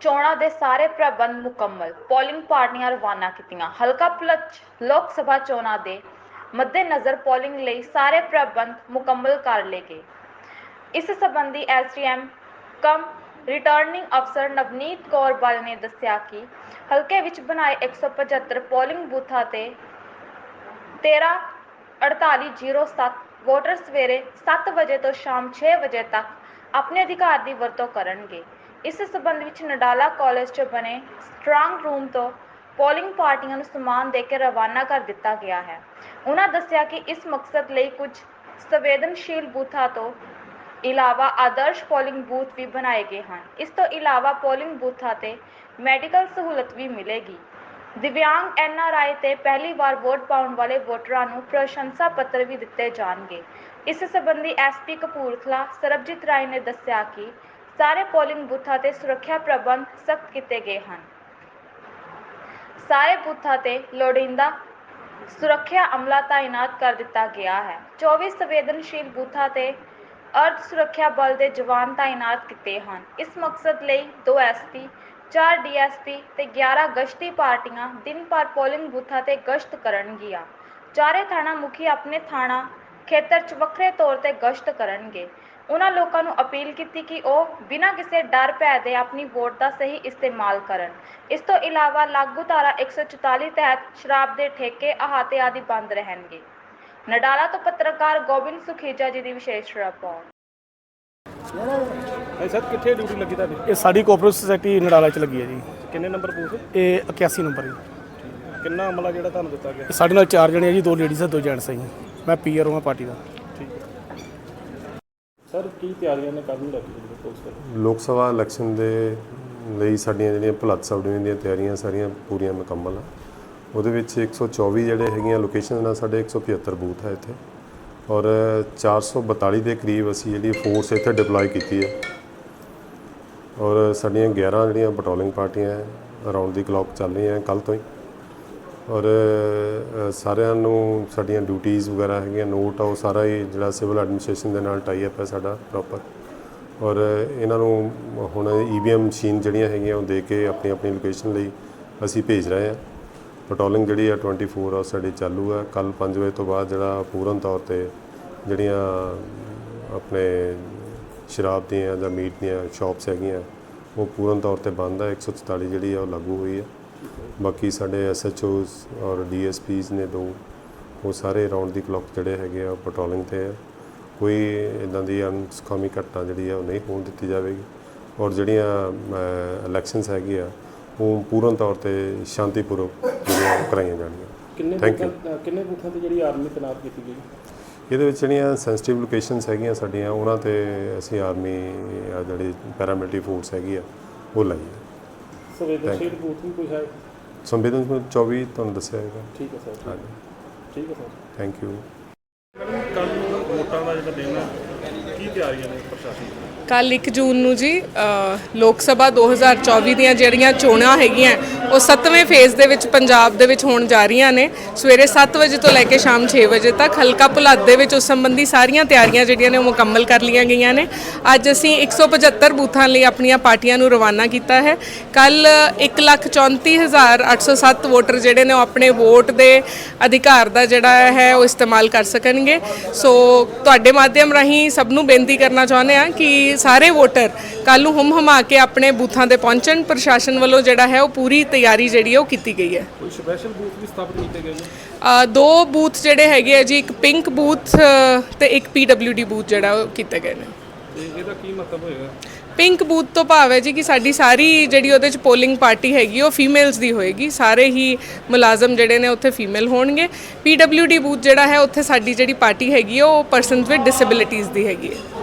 ਚੋਣਾਂ ਦੇ ਸਾਰੇ ਪ੍ਰਬੰਧ ਮੁਕੰਮਲ, ਪੋਲਿੰਗ ਪਾਰਟੀਆਂ ਰਵਾਨਾ ਕੀਤੀਆਂ। ਹਲਕਾ ਪਲਚ ਲੋਕ ਸਭਾ ਚੋਣਾਂ ਦੇ ਮੱਦੇਨਜ਼ਰ ਪੋਲਿੰਗ ਲਈ ਸਾਰੇ ਪ੍ਰਬੰਧ ਮੁਕੰਮਲ ਕਰ ਲਏ ਗਏ। ਇਸ ਸੰਬੰਧੀ ਐਸਡੀਐਮ ਕਮ ਰਿਟਰਨਿੰਗ ਅਫਸਰ ਨਵਨੀਤ ਕੌਰ ਬਲ ਨੇ ਦੱਸਿਆ ਕਿ ਹਲਕੇ ਵਿੱਚ ਬਣਾਏ 175 ਪੋਲਿੰਗ ਬੂਥਾਂ ਤੇ 13 4807 ਵੋਟਰ ਸਵੇਰੇ 7 ਵਜੇ ਤੋਂ ਸ਼ਾਮ 6 ਵਜੇ ਤੱਕ ਆਪਣੇ ਅਧਿਕਾਰ ਦੀ ਵਰਤੋਂ ਕਰਨਗੇ। ਇਸ ਸਬੰਧ ਵਿੱਚ ਨਡਾਲਾ ਕਾਲਜ 'ਚ ਬਣੇ ਸਟਰਾਂਗ ਰੂਮ ਤੋਂ ਪੋਲਿੰਗ ਪਾਰਟੀਆਂ ਨੂੰ ਸਮਾਨ ਦੇ ਕੇ ਰਵਾਨਾ ਕਰ ਦਿੱਤਾ ਗਿਆ ਹੈ। ਉਹਨਾਂ ਦੱਸਿਆ ਕਿ ਇਸ ਮਕਸਦ ਲਈ ਕੁਝ ਸੰਵੇਦਨਸ਼ੀਲ ਬੂਥਾਂ ਤੋਂ ਇਲਾਵਾ ਆਦਰਸ਼ ਪੋਲਿੰਗ ਬੂਥ ਵੀ ਬਣਾਏ ਗਏ ਹਨ। ਇਸ ਤੋਂ ਇਲਾਵਾ ਪੋਲਿੰਗ ਬੂਥਾਂ ਤੇ ਮੈਡੀਕਲ ਸਹੂਲਤ ਵੀ ਮਿਲੇਗੀ। ਦਿਵਿਆਂਗ ਐਨਆਰਆਈ ਤੇ ਪਹਿਲੀ ਵਾਰ ਵੋਟ ਪਾਉਣ ਵਾਲੇ ਵੋਟਰਾਂ ਨੂੰ ਪ੍ਰਸ਼ੰਸਾ ਪੱਤਰ ਵੀ ਦਿੱਤੇ ਜਾਣਗੇ। ਇਸ ਸੰਬੰਧੀ ਐਸਪੀ ਕਪੂਰਥਲਾ ਸਰਬਜੀਤ ਰਾਏ ਨੇ ਦੱਸਿਆ ਕਿ ਸਾਰੇ ਪੋਲਿੰਗ ਬੂਥਾਂ ਤੇ ਸੁਰੱਖਿਆ ਪ੍ਰਬੰਧ ਸਖਤ ਕੀਤੇ ਗਏ ਹਨ। ਸਾਰੇ ਬੂਥਾਂ ਤੇ ਲੋੜੀਂਦਾ ਸੁਰੱਖਿਆ ਅਮਲਾ ਤਾਇਨਾਤ ਕਰ ਦਿੱਤਾ ਗਿਆ ਹੈ। 24 ਸੰਵੇਦਨਸ਼ੀਲ ਬੂਥਾਂ ਤੇ ਅਰਧ ਸੁਰੱਖਿਆ ਬਲ ਦੇ ਜਵਾਨ ਤਾਇਨਾਤ ਕੀਤੇ ਹਨ। ਇਸ ਮਕਸਦ ਲਈ 2 ਐਸਪੀ 4 ਡੀਐਸਪੀ ਤੇ 11 ਗਸ਼ਤੀ ਪਾਰਟੀਆਂ ਦਿਨ ਭਰ ਪੋਲਿੰਗ ਬੂਥਾਂ ਤੇ ਗਸ਼ਤ ਕਰਨਗੀਆਂ। ਚਾਰੇ ਥਾਣਾ ਮੁਖੀ ਆਪਣੇ ਥਾਣਾ ਖੇਤਰ 'ਚ ਵੱਖਰੇ ਤੌਰ ਤੇ ਗਸ਼ਤ ਕਰਨਗੇ। ਉਹਨਾਂ ਲੋਕਾਂ ਨੂੰ ਅਪੀਲ ਕੀਤੀ ਕਿ ਉਹ ਬਿਨਾਂ ਕਿਸੇ ਡਰ ਭੈ ਦੇ ਆਪਣੀ ਵੋਟ ਦਾ ਸਹੀ ਇਸਤੇਮਾਲ ਕਰਨ। ਇਸ ਤੋਂ ਇਲਾਵਾ ਲਾਗੂ ਧਾਰਾ 144 ਤਹਿਤ ਸ਼ਰਾਬ ਦੇ ਠੇਕੇ ਅਹਾਤੇ ਆਦਿ ਬੰਦ ਰਹਿਣਗੇ। ਨਡਾਲਾ ਤੋਂ ਪੱਤਰਕਾਰ ਗੋਬਿੰਦ ਸੁਖੀਜਾ ਜੀ ਦੀ ਵਿਸ਼ੇਸ਼ ਰਿਪੋਰਟ। ਭਾਈ ਸਾਹਿਬ ਕਿੱਥੇ ਡਿਊਟੀ ਲੱਗੀ ਤੁਹਾਡੀ? ਇਹ ਸਾਡੀ ਕੋਆਪਰੇਟਿਵ ਸੁਸਾਇਟੀ ਨਡਾਲਾ ਚ ਲੱਗੀ ਹੈ ਜੀ। ਕਿੰਨੇ ਨੰਬਰ ਬੂਥ ਇਹ 81 ਨੰਬਰ ਜੀ। ਕਿੰਨਾ ਅਮਲਾ ਜਿਹੜਾ ਤੁਹਾਨੂੰ ਦਿੱਤਾ ਗਿਆ? ਇਹ ਸਾਡੇ ਨਾਲ ਚਾਰ ਜਣੇ ਆ ਜੀ ਦੋ ਲੇਡੀਜ਼ ਤੇ ਦੋ ਜੈਂਟਸ ਆ ਜੀ। ਮੈਂ ਪੀਆਰ ਹਾਂ ਪਾਰਟੀ ਦਾ। ਸਰ, ਕੀ ਤਿਆਰੀਆਂ ਨੇ ਕੱਲ੍ਹ ਨੂੰ ਜਿਹੜੀ ਪੁਲਿਸ ਵੱਲੋਂ ਲੋਕ ਸਭਾ ਇਲੈਕਸ਼ਨ ਦੇ ਲਈ ਸਾਡੀਆਂ ਜਿਹੜੀਆਂ ਭਲੱਤ ਸਬ ਡਿਵੀਜ਼ਨ ਦੀਆਂ ਤਿਆਰੀਆਂ ਸਾਰੀਆਂ ਪੂਰੀਆਂ ਮੁਕੰਮਲ ਆ। ਉਹਦੇ ਵਿੱਚ 124 ਜਿਹੜੇ ਹੈਗੀਆਂ ਲੋਕੇਸ਼ਨ ਨਾਲ ਸਾਡੇ 175 ਬੂਥ ਹੈ ਇੱਥੇ। ਔਰ 442 ਦੇ ਕਰੀਬ ਅਸੀਂ ਜਿਹੜੀ ਫੋਰਸ ਇੱਥੇ ਡਿਪਲੋਏ ਕੀਤੀ ਹੈ। ਔਰ ਸਾਡੀਆਂ 11 ਜਿਹੜੀਆਂ ਪੈਟਰੋਲਿੰਗ ਪਾਰਟੀਆਂ ਹੈ ਅਰਾਊਂਡ ਦੀ ਕਲੌਕ ਚੱਲ ਰਹੀਆਂ ਕੱਲ ਤੋਂ ਹੀ। ਔਰ ਸਾਰਿਆਂ ਨੂੰ ਸਾਡੀਆਂ ਡਿਊਟੀਆਂ ਵਗੈਰਾ ਹੈਗੀਆਂ ਨੋਟ ਆ, ਉਹ ਸਾਰਾ ਹੀ ਜਿਹੜਾ ਸਿਵਲ ਐਡਮਿਨਿਸਟ੍ਰੇਸ਼ਨ ਦੇ ਨਾਲ ਟਾਈ ਅਪ ਹੈ ਸਾਡਾ ਪ੍ਰੋਪਰ ਔਰ, ਇਹਨਾਂ ਨੂੰ ਹੁਣ ਈਵੀਐਮ ਮਸ਼ੀਨ ਜਿਹੜੀਆਂ ਹੈਗੀਆਂ, ਉਹ ਦੇ ਕੇ ਆਪਣੀ ਆਪਣੀ ਲੋਕੇਸ਼ਨ ਲਈ ਅਸੀਂ ਭੇਜ ਰਹੇ ਹਾਂ। ਪੈਟਰੋਲਿੰਗ ਜਿਹੜੀ ਆ 24 ਆਵਰ ਸਾਡੀ ਚਾਲੂ ਹੈ ਕੱਲ 5 ਵਜੇ ਤੋਂ ਬਾਅਦ ਜਿਹੜਾ ਪੂਰਨ ਤੌਰ ਤੇ ਜਿਹੜੀਆਂ ਆਪਣੇ ਸ਼ਰਾਬ ਦੀਆਂ ਜਾਂ ਮੀਟ ਦੀਆਂ ਸ਼ਾਪਸ ਹੈਗੀਆਂ, ਉਹ ਪੂਰਨ ਤੌਰ ਤੇ ਬੰਦ ਹੈ 144 ਜਿਹੜੀ ਆ, ਉਹ ਲਾਗੂ ਹੋਈ ਹੈ ਬਾਕੀ ਸਾਡੇ ਐਸਐਚਓਸ ਔਰ ਡੀਐਸਪੀਸ ਨੇ ਦੋ ਉਹ ਸਾਰੇ ਰਾਉਂਡ ਦੀ ਕਲੌਕ ਜਿਹੜੇ ਹੈਗੇ ਆ ਪੈਟਰੋਲਿੰਗ ਤੇ ਆ। ਕੋਈ ਇਦਾਂ ਦੀ ਅਨਸਕਾਮੀ ਘਟਨਾ ਜਿਹੜੀ ਆ ਉਹ ਨਹੀਂ ਹੋਣ ਦਿੱਤੀ ਜਾਵੇਗੀ। ਔਰ ਜਿਹੜੀਆਂ ਇਲੈਕਸ਼ਨਸ ਹੈਗੇ ਆ ਉਹ ਪੂਰਨ ਤੌਰ ਤੇ ਸ਼ਾਂਤੀਪੂਰਵਕ ਜਿਹੜੀਆਂ ਕਰਾਈਆਂ ਜਾਣਗੀਆਂ. ਬੂਥਾਂ- ਅ, ਕਿੰਨੇ ਬੂਥਾਂ ਤੇ ਜਿਹੜੀ ਆਰਮੀ ਤੈਨਾਤ ਕੀਤੀ ਗਈ? ਇਹਦੇ ਵਿੱਚ ਜਿਹੜੀਆਂ ਸੈਂਸਿਟਿਵ ਲੋਕੇਸ਼ਨਸ ਹੈਗੀਆਂ ਸਾਡੀਆਂ ਉਹਨਾਂ ਤੇ ਅਸੀਂ ਆਰਮੀ ਜਿਹੜੀ ਪੈਰਾਮਿਲਟਰੀ ਫੋਰਸ ਹੈਗੀ ਆ ਉਹ ਲਾਈ ਹੈ ਸੰਵੇਦਨਸ਼ੀਲ ਬੂਥ ਵੀ ਕੋਈ ਹੈ ਸੰਵੇਦਨਸ਼ੀਲ 24 ਤੁਹਾਨੂੰ ਦੱਸਿਆ ਹੈਗਾ। ਠੀਕ ਹੈ ਸਰ ਹਾਂਜੀ। ਠੀਕ ਹੈ ਸਰ। ਥੈਂਕ ਯੂ ਕੱਲ ਨੂੰ ਵੋਟਾਂ ਦਾ ਜਿਹੜਾ ਦਿਨ ਹੈ ਕੀ ਤਿਆਰੀਆਂ ਨੇ ਪ੍ਰਸ਼ਾਸਨ ਦੀਆਂ? ਕੱਲ 1 ਜੂਨ ਨੂੰ ਜੀ ਅ, ਲੋਕ ਸਭਾ 2024 ਦੀਆਂ ਜਿਹੜੀਆਂ ਚੋਣਾਂ ਹੈਗੀਆਂ ਉਹ 7ਵੇਂ ਫੇਜ਼ ਦੇ ਵਿੱਚ ਪੰਜਾਬ ਦੇ ਵਿੱਚ ਹੋਣ ਜਾ ਰਹੀਆਂ ਨੇ। ਸਵੇਰੇ 7 ਵਜੇ ਤੋਂ ਲੈ ਕੇ ਸ਼ਾਮ 6 ਵਜੇ ਤੱਕ ਹਲਕਾ ਭੁਲੱਦ ਦੇ ਵਿੱਚ ਉਸ ਸੰਬੰਧੀ ਸਾਰੀਆਂ ਤਿਆਰੀਆਂ ਜਿਹੜੀਆਂ ਨੇ ਉਹ ਮੁਕੰਮਲ ਕਰ ਲਈਆਂ ਗਈਆਂ ਨੇ। ਅੱਜ ਅਸੀਂ 175 ਬੂਥਾਂ ਲਈ ਆਪਣੀਆਂ ਪਾਰਟੀਆਂ ਨੂੰ ਰਵਾਨਾ ਕੀਤਾ ਹੈ। ਕੱਲ 134807 ਵੋਟਰ ਜਿਹੜੇ ਨੇ ਉਹ ਆਪਣੇ ਵੋਟ ਦੇ ਅਧਿਕਾਰ ਦਾ ਜਿਹੜਾ ਹੈ ਉਹ ਇਸਤੇਮਾਲ ਕਰ ਸਕਣਗੇ। ਸੋ ਤੁਹਾਡੇ ਮਾਧਿਅਮ ਰਾਹੀਂ ਸਭ ਨੂੰ ਬੇਨਤੀ ਕਰਨਾ ਚਾਹੁੰਦੇ ਆ ਕਿ ਸਾਰੇ ਵੋਟਰ ਕੱਲ ਨੂੰ ਹਮ ਹਮਾ ਕੇ ਆਪਣੇ ਬੂਥਾਂ ਤੇ ਪਹੁੰਚਣ ਪ੍ਰਸ਼ਾਸਨ ਵੱਲੋਂ ਜਿਹੜਾ ਹੈ ਉਹ ਪੂਰੀ ਤਿਆਰੀ ਜਿਹੜੀ ਹੈ ਉਹ ਕੀਤੀ ਗਈ ਹੈ। ਕੋਈ ਸਪੈਸ਼ਲ ਬੂਥ ਵੀ ਸਥਾਪਿਤ ਕੀਤੇ ਗਏ ਨੇ? ਦੋ ਬੂਥ ਜਿਹੜੇ ਹੈਗੇ ਆ ਜੀ ਇੱਕ ਪਿੰਕ ਬੂਥ ਤੇ ਇੱਕ ਪੀਡਬਲਯੂਡੀ ਬੂਥ ਜਿਹੜਾ ਉਹ ਕੀਤੇ ਗਏ ਨੇ। ਇਹਦਾ ਕੀ ਮਤਲਬ ਹੋਏਗਾ? ਪਿੰਕ ਬੂਥ ਤੋਂ ਭਾਵ ਹੈ ਜੀ ਕਿ ਸਾਡੀ ਸਾਰੀ ਜਿਹੜੀ ਉਹਦੇ ਚ ਪੋਲਿੰਗ ਪਾਰਟੀ ਹੈਗੀ ਉਹ ਫੀਮੇਲਸ ਦੀ ਹੋਏਗੀ। ਸਾਰੇ ਹੀ ਮੁਲਾਜ਼ਮ ਜਿਹੜੇ ਨੇ ਉੱਥੇ ਫੀਮੇਲ ਹੋਣਗੇ। ਪੀਡਬਲਯੂਡੀ ਬੂਥ ਜਿਹੜਾ ਹੈ ਉੱਥੇ ਸਾਡੀ ਜਿਹੜੀ ਪਾਰਟੀ ਹੈਗੀ ਹੈ, ਉਹ ਪਰਸਨਸ ਵਿਦ ਡਿਸੇਬਿਲਿਟੀਜ਼ ਦੀ ਹੈਗੀ ਹੈ।